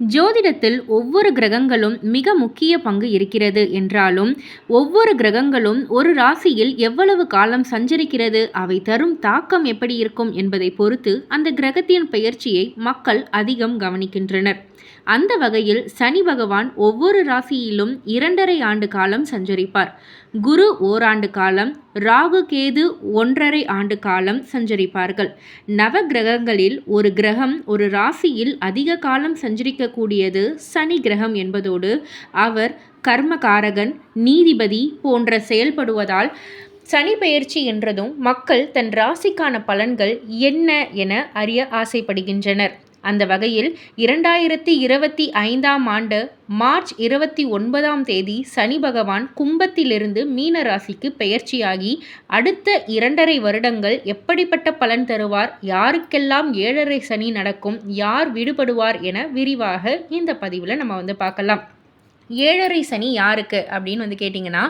ஜோதிடத்தில் ஒவ்வொரு கிரகங்களும் மிக முக்கிய பங்கு இருக்கிறது என்றாலும் ஒவ்வொரு கிரகங்களும் ஒரு ராசியில் எவ்வளவு காலம் சஞ்சரிக்கிறது அவை தரும் தாக்கம் எப்படி இருக்கும் என்பதை பொறுத்து அந்த கிரகத்தின் பெயர்ச்சியை மக்கள் அதிகம் கவனிக்கின்றனர். அந்த வகையில் சனி பகவான் ஒவ்வொரு ராசியிலும் இரண்டரை ஆண்டு காலம் சஞ்சரிப்பார். குரு ஓராண்டு காலம் ராகு கேது ஒன்றரை ஆண்டு காலம் சஞ்சரிப்பார்கள். நவ கிரகங்களில் ஒரு கிரகம் ஒரு ராசியில் அதிக காலம் சஞ்சரிக்கக்கூடியது சனி கிரகம் என்பதோடு அவர் கர்மகாரகன் நீதிபதி போன்ற செயல்படுவதால் சனி பெயர்ச்சி என்றதும் மக்கள் தன் ராசிக்கான பலன்கள் என்ன என அறிய ஆசைப்படுகின்றனர். அந்த வகையில் இரண்டாயிரத்தி இருபத்தி ஐந்தாம் ஆண்டு மார்ச் இருபத்தி ஒன்பதாம் தேதி சனி பகவான் கும்பத்திலிருந்து மீன ராசிக்கு பெயர்ச்சியாகி அடுத்த இரண்டரை வருடங்கள் எப்படிப்பட்ட பலன் தருவார் யாருக்கெல்லாம் ஏழரை சனி நடக்கும் யார் விடுபடுவார் என விரிவாக இந்த பதிவில் நம்ம வந்து பார்க்கலாம். ஏழரை சனி யாருக்கு அப்படின்னு வந்து கேட்டிங்கன்னா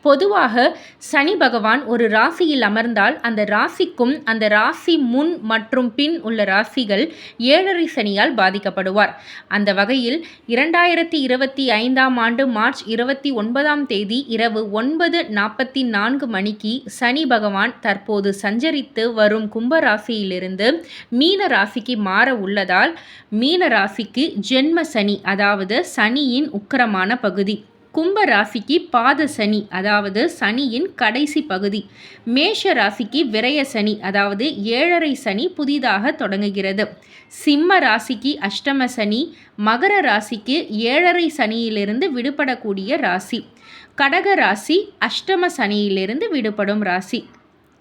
பொதுவாக சனி பகவான் ஒரு ராசியில் அமர்ந்தால் அந்த ராசிக்கும் அந்த ராசி முன் மற்றும் பின் உள்ள ராசிகள் ஏழரை சனியால் பாதிக்கப்படுவார். அந்த வகையில் இரண்டாயிரத்தி இருபத்தி ஐந்தாம் ஆண்டு மார்ச் இருபத்தி ஒன்பதாம் தேதி இரவு ஒன்பது நாற்பத்தி நான்கு மணிக்கு சனி பகவான் தற்போது சஞ்சரித்து வரும் கும்ப ராசியிலிருந்து மீன ராசிக்கு மாற உள்ளதால் மீன ராசிக்கு ஜென்ம சனி அதாவது சனியின் உக்கிரமான முக்கியமான பகுதி. கும்ப ராசிக்கு பாத சனி அதாவது சனியின் கடைசி பகுதி. மேஷ ராசிக்கு விரய சனி அதாவது ஏழரை சனி புதிதாக தொடங்குகிறது. சிம்ம ராசிக்கு அஷ்டம சனி மகர ராசிக்கு ஏழரை சனியிலிருந்து விடுபடக்கூடிய ராசி. கடக ராசி அஷ்டம சனியிலிருந்து விடுபடும் ராசி.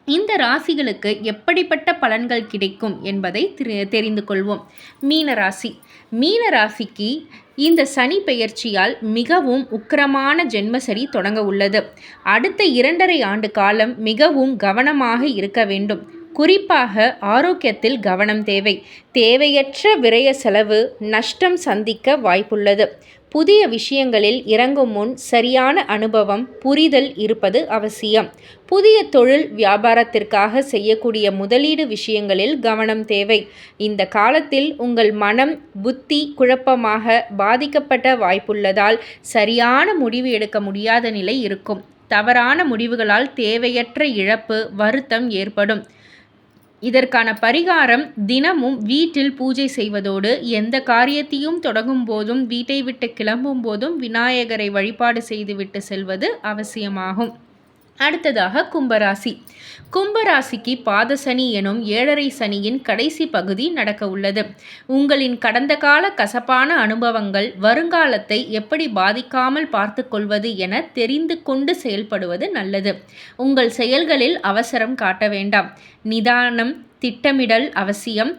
இந்த ராசிகளுக்கு எப்படிப்பட்ட பலன்கள் கிடைக்கும் என்பதை தெரிந்து கொள்வோம். மீன ராசி. மீன ராசிக்கு இந்த சனி பெயர்ச்சியால் மிகவும் உக்கிரமான ஜென்மசரி தொடங்க உள்ளது. அடுத்த இரண்டரை ஆண்டு காலம் மிகவும் கவனமாக இருக்க வேண்டும். குறிப்பாக ஆரோக்கியத்தில் கவனம் தேவை. தேவையற்ற விரய செலவு நஷ்டம் சந்திக்க வாய்ப்புள்ளது. புதிய விஷயங்களில் இறங்கும் முன் சரியான அனுபவம் புரிதல் இருப்பது அவசியம். புதிய தொழில் வியாபாரத்திற்காக செய்யக்கூடிய முதலீடு விஷயங்களில் கவனம் தேவை. இந்த காலத்தில் உங்கள் மனம் புத்தி குழப்பமாக பாதிக்கப்பட்ட வாய்ப்புள்ளதால் சரியான முடிவு எடுக்க முடியாத நிலை இருக்கும். தவறான முடிவுகளால் தேவையற்ற இழப்பு வருத்தம் ஏற்படும். இதற்கான பரிகாரம் தினமும் வீட்டில் பூஜை செய்வதோடு எந்த காரியத்தையும் தொடங்கும் போதும் வீட்டை விட்டு கிளம்பும் போதும் விநாயகரை வழிபாடு செய்துவிட்டு செல்வது அவசியமாகும். அடுத்ததாக கும்பராசி. கும்பராசிக்கு பாதசனி எனும் ஏழரை சனியின் கடைசி பகுதி நடக்க உள்ளது. உங்களின் கடந்த கால கசப்பான அனுபவங்கள் வருங்காலத்தை எப்படி பாதிக்காமல் பார்த்து கொள்வது என தெரிந்து கொண்டு செயல்படுவது நல்லது. உங்கள் செயல்களில் அவசரம் காட்ட வேண்டாம். நிதானம் திட்டமிடல் அவசியம்.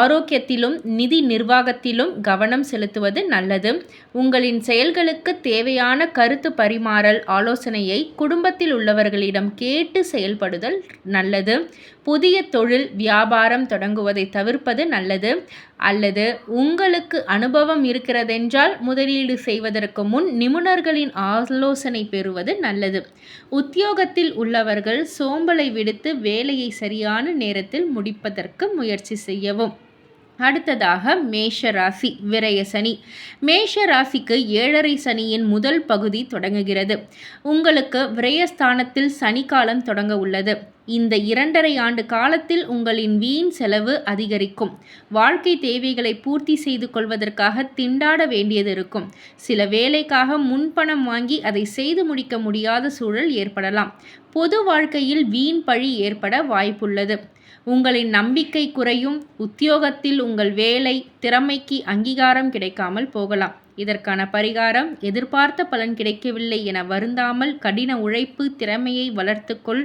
ஆரோக்கியத்திலும் நிதி நிர்வாகத்திலும் கவனம் செலுத்துவது நல்லது. உங்களின் செயல்களுக்கு தேவையான கருத்து பரிமாறல் ஆலோசனையை குடும்பத்தில் உள்ளவர்களிடம் கேட்டு செயல்படுதல் நல்லது. புதிய தொழில் வியாபாரம் தொடங்குவதை தவிர்ப்பது நல்லது. அல்லது உங்களுக்கு அனுபவம் இருக்கிறதென்றால் முதலீடு செய்வதற்கு முன் நிபுணர்களின் ஆலோசனை பெறுவது நல்லது. உத்தியோகத்தில் உள்ளவர்கள் சோம்பலை விடுத்து வேலையை சரியான நேரத்தில் முடிப்பதற்கு முயற்சி செய்யவும். அடுத்ததாக மேஷ ராசி விரய சனி. மேஷ ராசிக்கு ஏழரை சனியின் முதல் பகுதி தொடங்குகிறது. உங்களுக்கு விரயஸ்தானத்தில் சனி காலம் தொடங்க உள்ளது. இந்த இரண்டரை ஆண்டு காலத்தில் உங்களின் வீண் செலவு அதிகரிக்கும். வாழ்க்கை தேவைகளை பூர்த்தி செய்து கொள்வதற்காக திண்டாட வேண்டியது இருக்கும். சில வேலைக்காக முன்பணம் வாங்கி அதை செய்து முடிக்க முடியாத சூழல் ஏற்படலாம். பொது வாழ்க்கையில் வீண் பழி ஏற்பட வாய்ப்புள்ளது. உங்களின் நம்பிக்கை குறையும் உத்தியோகத்தில் உங்கள் வேலை திறமைக்கு அங்கீகாரம் கிடைக்காமல் போகலாம். இதற்கான பரிகாரம் எதிர்பார்த்த பலன் கிடைக்கவில்லை என வருந்தாமல் கடின உழைப்பு திறமையை வளர்த்துக்கொள்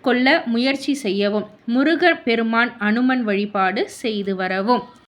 கொள்ள முயற்சி செய்யவும். முருகர் பெருமான் அனுமன் வழிபாடு செய்து வரவும்.